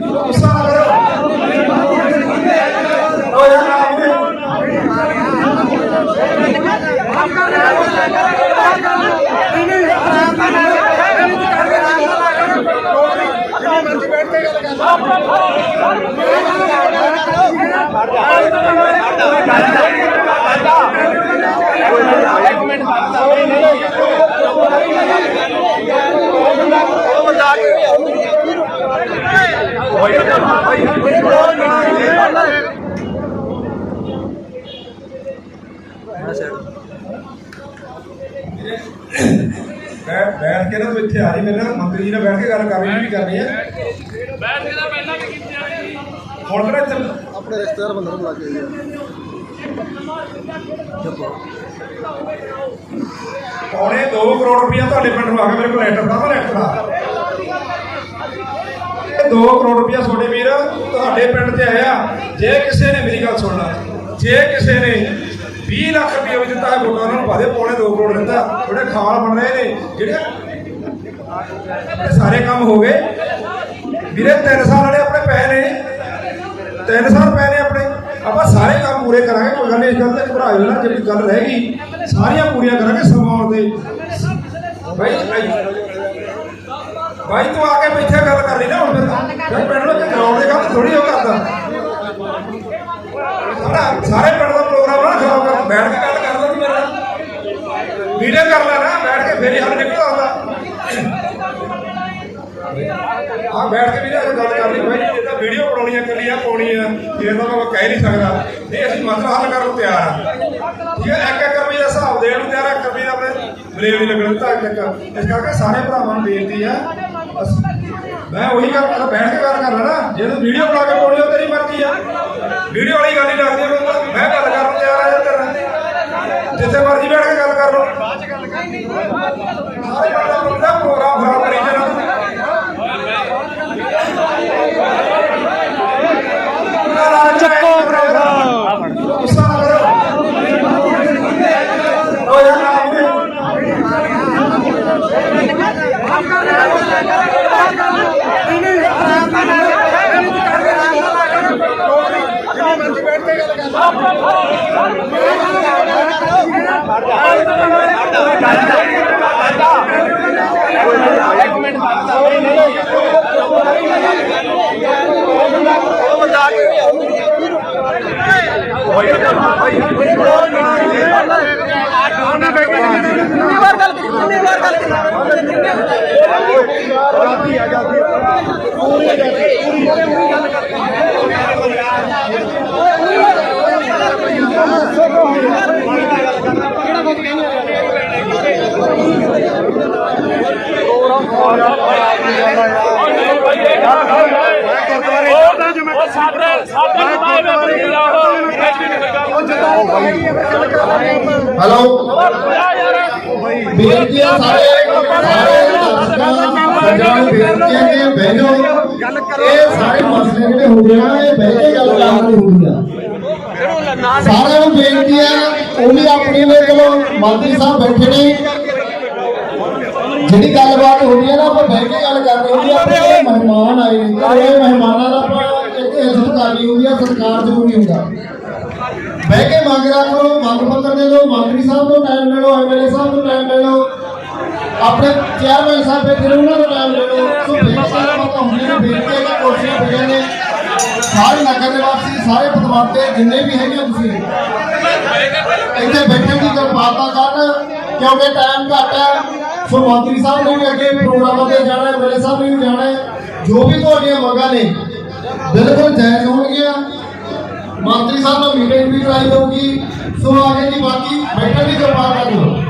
ਗੁੱਸਾ ਨਾ ਕਰੋ ਉਹ ਯਾਰ ਨਾ ਹੋਵੇ। ਬੈਠ ਕੇ ਨਾ ਤੂੰ ਇੱਥੇ ਆ ਰਹੀ ਮੇਰੇ ਨਾਲ। ਮੰਤਰੀ ਜੀ ਨਾਲ ਬੈਠ ਕੇ ਗੱਲ ਕਰਨੀ ਵੀ ਕਰਨੀ ਹੈ। ਬੈਠ ਕੇ ਤਾਂ ਪਹਿਲਾਂ ਵੀ ਕੀਤੀ ਜਾਂਦੀ ਹੁਣ ਕਿਹੜਾ ਇੱਥੇ ਆਪਣੇ ਰਿਸ਼ਤੇਦਾਰ ਬੰਦੇ ਨੂੰ ਬੁਲਾ ਕੇ ਆਈ ਆ ਪੌਣੇ 2 ਕਰੋੜ ਰੁਪਇਆ ਤੁਹਾਡੇ ਪਿੰਡ ਨੂੰ ਆ ਗਿਆ ਮੇਰੇ ਕੋਲ ਲੈਟਰ ਦਾ ਲੈਟਰ ਦਾ ਇਹ 2 ਕਰੋੜ ਰੁਪਇਆ ਤੁਹਾਡੇ ਵੀਰ ਤੁਹਾਡੇ ਪਿੰਡ 'ਚ ਆਇਆ। ਜੇ ਕਿਸੇ ਨੇ ਮੇਰੀ ਗੱਲ ਸੁਣਨਾ ਜੇ ਕਿਸੇ ਨੇ 20 ਲੱਖ ਰੁਪਇਆ ਵੀ ਦਿੱਤਾ ਹੈ ਵੋਟਾਂ ਨੂੰ ਪਾਦੇ ਪੌਣੇ 2 ਕਰੋੜ ਦਿੱਤਾ। ਜਿਹੜੇ ਖਾਲ ਬਣ ਰਹੇ ਨੇ ਜਿਹੜੇ ਸਾਰੇ ਕੰਮ ਹੋ ਗਏ। ਵੀਰੇ 3 ਸਾਲ ਵਾਲੇ ਆਪਣੇ ਪਏ ਨੇ। 3 ਸਾਲ ਪੈ ਨੇ ਆਪਣੇ। ਆਪਾਂ ਸਾਰੇ ਕੰਮ ਪੂਰੇ ਕਰਾਂਗੇ, ਕੋਈ ਗੱਲ ਨਹੀਂ, ਇਸ ਗੱਲ ਤੇ ਘਬਰਾਇਓ ਨਾ, ਜਿਹੜੀ ਗੱਲ ਰਹਿ ਗਈ, ਸਾਰੀਆਂ ਪੂਰੀਆਂ ਕਰਾਂਗੇ ਸਮਾਂ ਆਉਣ ਤੇ। ਭਾਈ ਭਾਈ ਤੂੰ ਆ ਕੇ ਬੈਠੇ ਗੱਲ ਕਰ ਲਈ ਨਾ ਹੁਣ ਫਿਰ। ਪਿੰਡ ਵਿੱਚ ਗਰਾਊਂਡ ਦੇ ਕੰਮ ਥੋੜੀ ਹੋ ਕਰਦਾ। ਸਾਰੇ ਪਿੰਡ ਦਾ ਪ੍ਰੋਗਰਾਮ ਨਾ ਖਰਾਬ ਕਰ, ਬੈਠ ਕੇ ਗੱਲ ਕਰਦਾ ਤੂੰ ਮੇਰੇ ਨਾਲ। ਵੀਡੀਓ ਕਰ ਲੈਣਾ, ਬੈਠ ਕੇ ਫੇਰ ਹੱਲ ਨਿਕਲ ਆਉਂਦਾ ਆ। ਬੈਠ ਕੇ ਵੀ ਗੱਲ ਕਰਨੀ ਭਾਈ, ਇਹ ਤਾਂ ਵੀਡੀਓ ਬਣਾਉਣੀ ਆ ਕੱਲੀ ਆ, ਪਾਉਣੀ ਆ। ਇਹ ਤਾਂ ਮੈਂ ਕਹਿ ਨਹੀਂ ਸਕਦਾ। ਨਹੀਂ, ਅਸੀਂ ਮਸਲਾ ਹੱਲ ਕਰਨ ਤਿਆਰ ਆ। ਠੀਕ ਹੈ ਇੱਕ ਇੱਕ ਰੁਪਏ ਦਾ ਹਿਸਾਬ ਦੇਣ ਨੂੰ ਤਿਆਰ ਆ, ਇੱਕ ਰੁਪਏ ਦਾ ਆਪਣੇ ਬਲੇਮ ਨਹੀਂ ਲੱਗਣ ਦਿੱਤਾ ਅੱਜ ਇਸ ਕਰਕੇ ਸਾਰੇ ਭਰਾਵਾਂ ਨੂੰ ਬੇਨਤੀ ਆ ਮੈਂ ਉਹੀ ਗੱਲ ਕਰ ਬੈਠ ਕੇ ਗੱਲ ਕਰ ਲੈਣਾ। ਜੇ ਤੂੰ ਵੀਡੀਓ ਬਣਾ ਕੇ ਪਾਉਣੀ ਆ, ਤੇਰੀ ਮਰਜ਼ੀ ਆ। ਵੀਡੀਓ ਵਾਲੀ ਗੱਲ ਹੀ ਲੱਗਦੀ ਮੈਂ ਗੱਲ ਕਰਨ ਨੂੰ ਤਿਆਰ ਆ ਯਾਰ ਜਿੱਥੇ ਮਰਜ਼ੀ ਬੈਠ ਕੇ ਗੱਲ ਕਰ ਲਓ। ਬਾਅਦ ਚ ਗੱਲ ਕਰਨੀ ਸਾਰੇ ਬੰਦਾ ਪ੍ਰੋਗਰਾਮ ਖਰਾਬ ਕਰੀ ਜਾਣਾ। ਚੱਕੋ ਪ੍ਰੋਗਰਾਮ ਗੁੱਸਾ ਕਰੋ ਉਹ ਯਾਰ ਕਿੰਨੀ ਵਾਰ ਗੱਲ ਕੀਤੀ ਕਿੰਨੀ ਵਾਰ ਗੱਲ ਕੀਤੀ ਉਹ ਸਾਡੇ ਸਾਡੇ ਨੁਮਾਇੰਦੇ ਬਣੀ ਜਾਓ ਐਡੀ ਨਹੀਂ ਕੋਈ ਗੱਲ ਹੈਲੋ ਬੇਨਤੀ ਸਾਰੇ ਸਾਰੇ ਦਰਸ਼ਕਾਂ ਪੰਜਾਂ ਨੂੰ ਇਹ ਸਾਰੇ ਮਸਲੇ ਜਿਹੜੇ ਹੁੰਦੇ ਆ ਇਹ ਬਹਿ ਗੱਲ ਕਰਨੀ ਹੁੰਦੀ ਆ ਸਾਰਿਆਂ ਨੂੰ ਬੇਨਤੀ ਹੈ ਉਹ ਵੀ ਆਪਣੀ ਵੇ ਚਲੋ ਮੰਤਰੀ ਸਾਹਿਬ ਬੈਠੇ ਨੇ ਜਿਹੜੀ ਗੱਲਬਾਤ ਹੁੰਦੀ ਹੈ ਨਾ ਆਪਾਂ ਬਹਿ ਕੇ ਗੱਲ ਕਰਨੀ ਹੁੰਦੀ ਆ ਆਪਣੇ ਮਹਿਮਾਨ ਆਏ ਨੇ ਇਹ ਮਹਿਮਾਨਾਂ ਦਾ ਆਪਾਂ ਇੱਕ ਇੱਜ਼ਤ ਕਰਨੀ ਹੁੰਦੀ ਆ ਸਤਿਕਾਰ ਜ਼ਰੂਰੀ ਹੁੰਦਾ ਬਹਿ ਕੇ ਮੰਗ ਰੱਖ ਲਓ ਮੰਗ ਪੱਤਰ ਦੇ ਦਿਓ, ਮੰਤਰੀ ਸਾਹਿਬ ਤੋਂ ਟਾਈਮ ਲੈ ਲਓ ਐਮਐਲਏ ਸਾਹਿਬ ਤੋਂ ਟਾਈਮ ਲੈ ਲਓ। ਆਪਣੇ ਚੇਅਰਮੈਨ ਸਾਹਿਬ ਬੈਠੇ ਨੇ, ਉਹਨਾਂ ਤੋਂ ਟਾਈਮ ਲੈ ਲਓ। ਸੋ ਬੇਨਤੀ ਹੈ ਆਪਾਂ ਹੁੰਦੇ ਨੇ ਬੇਨਤੀ ਹੈ ਕਿ ਪਈਆਂ ਨੇ। ਸਾਰੇ ਨਗਰ ਦੇ ਸਾਰੇ ਪਤਵੰਤੇ ਜਿੰਨੇ ਵੀ ਹੈਗੇ ਤੁਸੀਂ, ਇੱਥੇ ਬੈਠਣ ਦੀ ਕਿਰਪਾਲਤਾ ਕਰਨ, ਕਿਉਂਕਿ ਟਾਈਮ ਘੱਟ ਹੈ। ਸੋ ਮੰਤਰੀ ਸਾਹਿਬ ਨੇ ਵੀ ਅੱਗੇ ਪ੍ਰੋਗਰਾਮਾਂ ਤੇ ਜਾਣਾ ਹੈ ਮੇਰੇ ਸਾਹਿਬ ਨੇ ਵੀ ਜਾਣਾ ਹੈ। ਜੋ ਵੀ ਤੁਹਾਡੀਆਂ ਮੰਗਾਂ ਨੇ, ਬਿਲਕੁਲ ਜਾਇਜ਼ ਹੋਣਗੀਆਂ। ਮੰਤਰੀ ਸਾਹਿਬ ਨਾਲ ਮੀਟਿੰਗ ਵੀ ਕਰਾਈ ਜਾਊਗੀ ਸੋ ਆਗੇ ਦੀ ਬਾਕੀ ਬੈਠਣ ਦੀ ਕਿਰਪਾਲਤਾ ਕਰੋ